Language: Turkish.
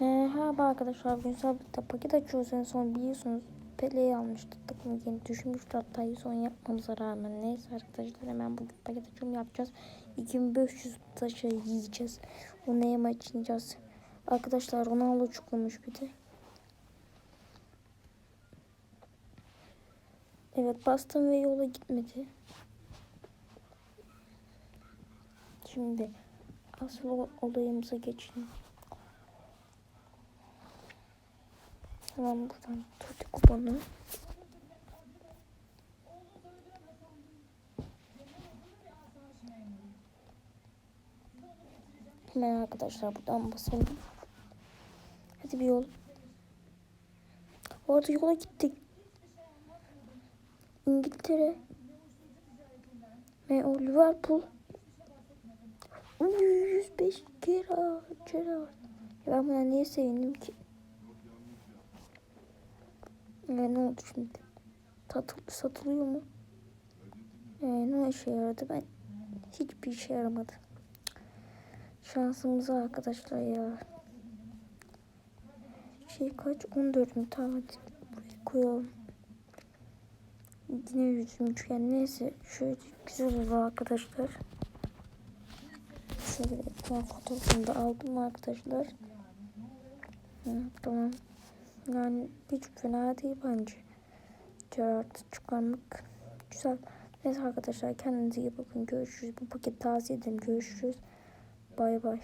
Merhaba arkadaşlar. Bugün sabit'te paket açıyoruz en son biliyorsunuz. Pele'yi almıştık. Takımı yeni düşmüştü hatta en son yapmamıza rağmen. Neyse arkadaşlar hemen bugün paket açılımı yapacağız. 2500 taşı yiyeceğiz. O neye maçlayacağız. Arkadaşlar Ronaldo çıkmış bir de. Evet bastım ve yola gitmedi. Şimdi asıl olayımıza geçelim. Hemen buradan tutu kuponu. Hemen arkadaşlar buradan basalım. Hadi bir yol. Orada yola gittik. İngiltere. Ve o Liverpool. Uy, 105 kere ben buna niye sevindim ki? Ya ne oldu şimdi? Satıl, satılıyor mu? Ee, ne işe yaradı? Ben hiçbir işe yaramadı. Şansımıza arkadaşlar ya. Şey kaç? 14 mü? Tamam buraya koyalım. Yine yüzüm yani neyse şöyle güzel oldu arkadaşlar. Şöyle ekran fotoğrafını da aldım arkadaşlar. Hı, tamam. Yani hiç fena değil bence. Gerard çıkarmak güzel. Neyse arkadaşlar kendinize iyi bakın. Görüşürüz. Bu paketi tavsiye ederim. Görüşürüz. Bay bay.